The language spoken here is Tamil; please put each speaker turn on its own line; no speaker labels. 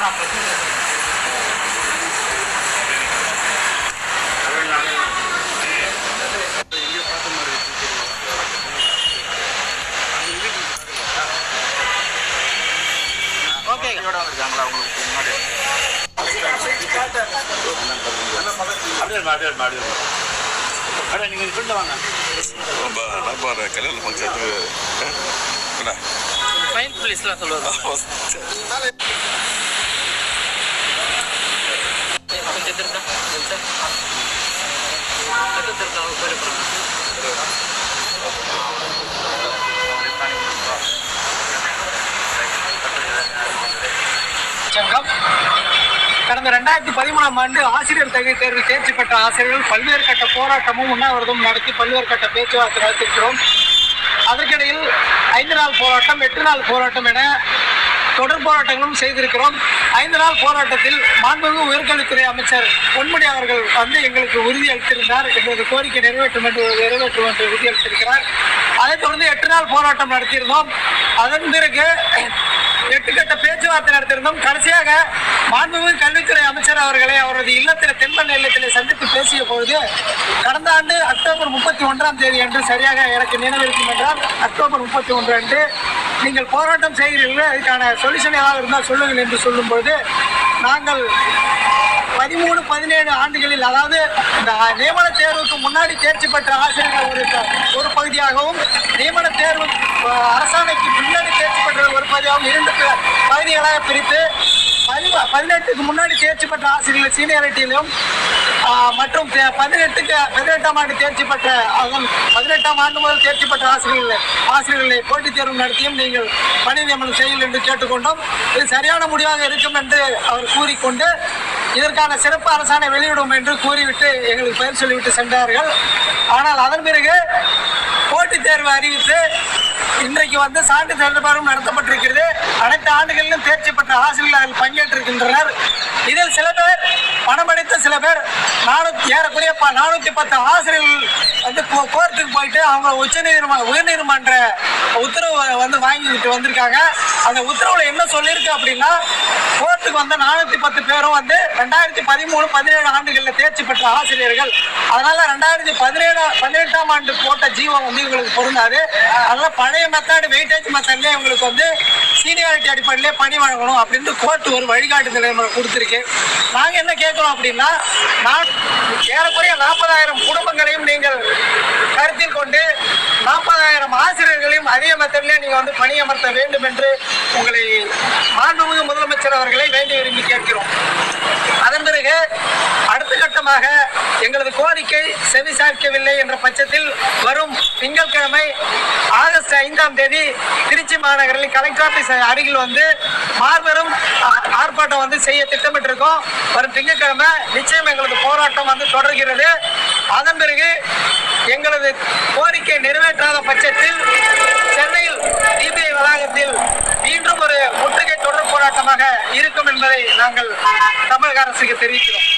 நானா பிரச்சனை ஓகே இருக்காங்களா உங்களுக்கு முன்னாடி அப்படியே அப்படியே அப்படியே மேடம் நீங்கள் ஃப்ரெண்டில் வாங்க
நான் பாரு கல்யாணம் ஃபங்க்ஷன் என்ன
கொஞ்சம் கொஞ்சம்
சங்கம். கடந்த ரெண்டாயிரத்தி பதிமூணாம் ஆண்டு ஆசிரியர் தகுதி தேர்வில் தேர்ச்சி பெற்ற ஆசிரியர்கள் பல்வேறு கட்ட போராட்டமும் உண்ணாவிரதம் நடத்தி பல்வேறு கட்ட பேச்சுவார்த்தை நடத்திருக்கிறோம் அதற்கிடையில் ஐந்து நாள் போராட்டம் எட்டு நாள் போராட்டம் என தொடர் போராட்டங்களும் செய்திருக்கிறோம். ஐந்து நாள் போராட்டத்தில் மாண்புமிகு உயர்கல்வித்துறை அமைச்சர் பொன்முடி அவர்கள் வந்து எங்களுக்கு உறுதியளித்திருந்தார் எங்களது கோரிக்கை நிறைவேற்றும் என்று நிறைவேற்றும் என்று உறுதியளித்திருக்கிறார் அதைத் தொடர்ந்து எட்டு நாள் போராட்டம் நடத்தியிருந்தோம். அதன் பிறகு எட்டு கட்ட பேச்சுவார்த்தை நடத்தியிருந்தோம். கடைசியாக மாண்புமிகு கல்வித்துறை அமைச்சர் அவர்களை அவரது இல்லத்தில் தென்பண்ண இல்லத்தில் சந்தித்து பேசிய பொழுது கடந்த ஆண்டு அக்டோபர் முப்பத்தி ஒன்றாம் தேதி அன்று சரியாக எனக்கு நினைவிருக்கும் என்றால் அக்டோபர் முப்பத்தி ஒன்று அன்று நீங்கள் போராட்டம் செய்கிறீர்கள் அதுக்கான சொல்யூஷன் ஏதாவது இருந்தால் சொல்லுங்கள் என்று சொல்லும்பொழுது நாங்கள் பதிமூணு பதினேழு ஆண்டுகளில் அதாவது இந்த நியமன தேர்வுக்கு முன்னாடி தேர்ச்சி பெற்ற ஆசிரியர்கள் ஒரு ஒரு பகுதியாகவும் நியமன தேர்வு அரசாணைக்கு முன்னாடி தேர்ச்சி பெற்ற ஒரு பகுதியாகவும் இரண்டு பகுதிகளாக பிரித்து பதினெட்டுக்கு முன்னாடி தேர்ச்சி பெற்ற ஆசிரியர்கள் சீனியாரிட்டியிலும் மற்றும் பதினெட்டுக்கு பதினெட்டாம் ஆண்டு தேர்ச்சி பெற்ற பதினெட்டாம் ஆண்டு முதல் தேர்ச்சி பெற்ற ஆசிரியர்கள் ஆசிரியர்களை போட்டித் தேர்வு நடத்தியும் நீங்கள் பணி நியமனம் செய்யுங்கள் என்று கேட்டுக்கொண்டோம். இது சரியான முடிவாக இருக்கும் என்று அவர் கூறிக்கொண்டு இதற்கான சிறப்பு அரசாணை வெளியிடும் என்று கூறிவிட்டு எங்களுக்கு பெயர் சொல்லிவிட்டு சென்றார்கள். ஆனால் அதன் பிறகு போட்டித் தேர்வு அறிவித்து இன்றைக்கு வந்து சான்று தேர்தலும் நடத்தப்பட்டிருக்கிறது. அனைத்து ஆண்டுகளிலும் தேர்ச்சி பெற்ற ஆசிரியர்கள் அதில் பங்கேற்றிருக்கின்றனர். இதில் சில பேர் பணமடைத்த சில பேர் நானூத்தி ஏறக்குறைய ப- நானூத்தி பத்து ஆசிரியர்கள் வந்து கோ- கோர்ட்டுக்கு போயிட்டு அவங்க உச்ச நீதிமன்ற உயர்நீதிமன்ற உத்தரவு வந்து வாங்கிக்கிட்டு வந்திருக்காங்க. அந்த உத்தரவுல என்ன சொல்லியிருக்கு அப்படின்னா கோர்ட்டுக்கு வந்த நானூத்தி பத்து பேரும் வந்து ரெண்டாயிரத்தி பதிமூணு பதினேழு ஆண்டுகளில் தேர்ச்சி பெற்ற ஆசிரியர்கள். அதனால ரெண்டாயிரத்தி பதினேழு பதினெட்டாம் ஆண்டு போட்ட ஜீவம் வந்து இவங்களுக்கு பொருந்தாது. அதனால பழைய மெத்தட் வெயிட்டேஜ் மெத்தட்லேயே இவங்களுக்கு வந்து சீனியாரிட்டி அடிப்படையிலே பணி வழங்கணும் அப்படின்ட்டு கோர்ட் ஒரு வழிகாட்டு நமக்கு கொடுத்துருக்கு. நாங்கள் என்ன கேட்குறோம் அப்படின்னா நான் ஏறக்குறைய நாற்பதாயிரம் குடும்பங்களையும் நீங்கள் கருத்தில் கொண்டு நாற்பதாயிரம் ஆசிரியர்களையும் அதே மெத்தட்லேயே நீங்கள் வந்து பணியமர்த்த வேண்டும் என்று உங்களை மாண்புமிகு முதலமைச்சர் அவர்களை வேண்டி விரும்பி கேட்கிறோம். அதன் பிறகு காரணமாக எங்களது கோரிக்கை செவிசாய்க்கவில்லை என்ற பட்சத்தில் வரும் திங்கட்கிழமை ஆகஸ்ட் ஐந்தாம் தேதி திருச்சி மாநகரில் கலெக்டர் ஆபீஸ் அருகில் வந்து மாபெரும் ஆர்ப்பாட்டம் வந்து செய்ய திட்டமிட்டிருக்கோம். வரும் திங்கட்கிழமை நிச்சயம் எங்களது போராட்டம் வந்து தொடர்கிறது. அதன் பிறகு எங்களது கோரிக்கை நிறைவேற்றாத பட்சத்தில் இருக்கும் என்பதை நாங்கள் தமிழக அரசுக்கு தெரிவிக்கிறோம்.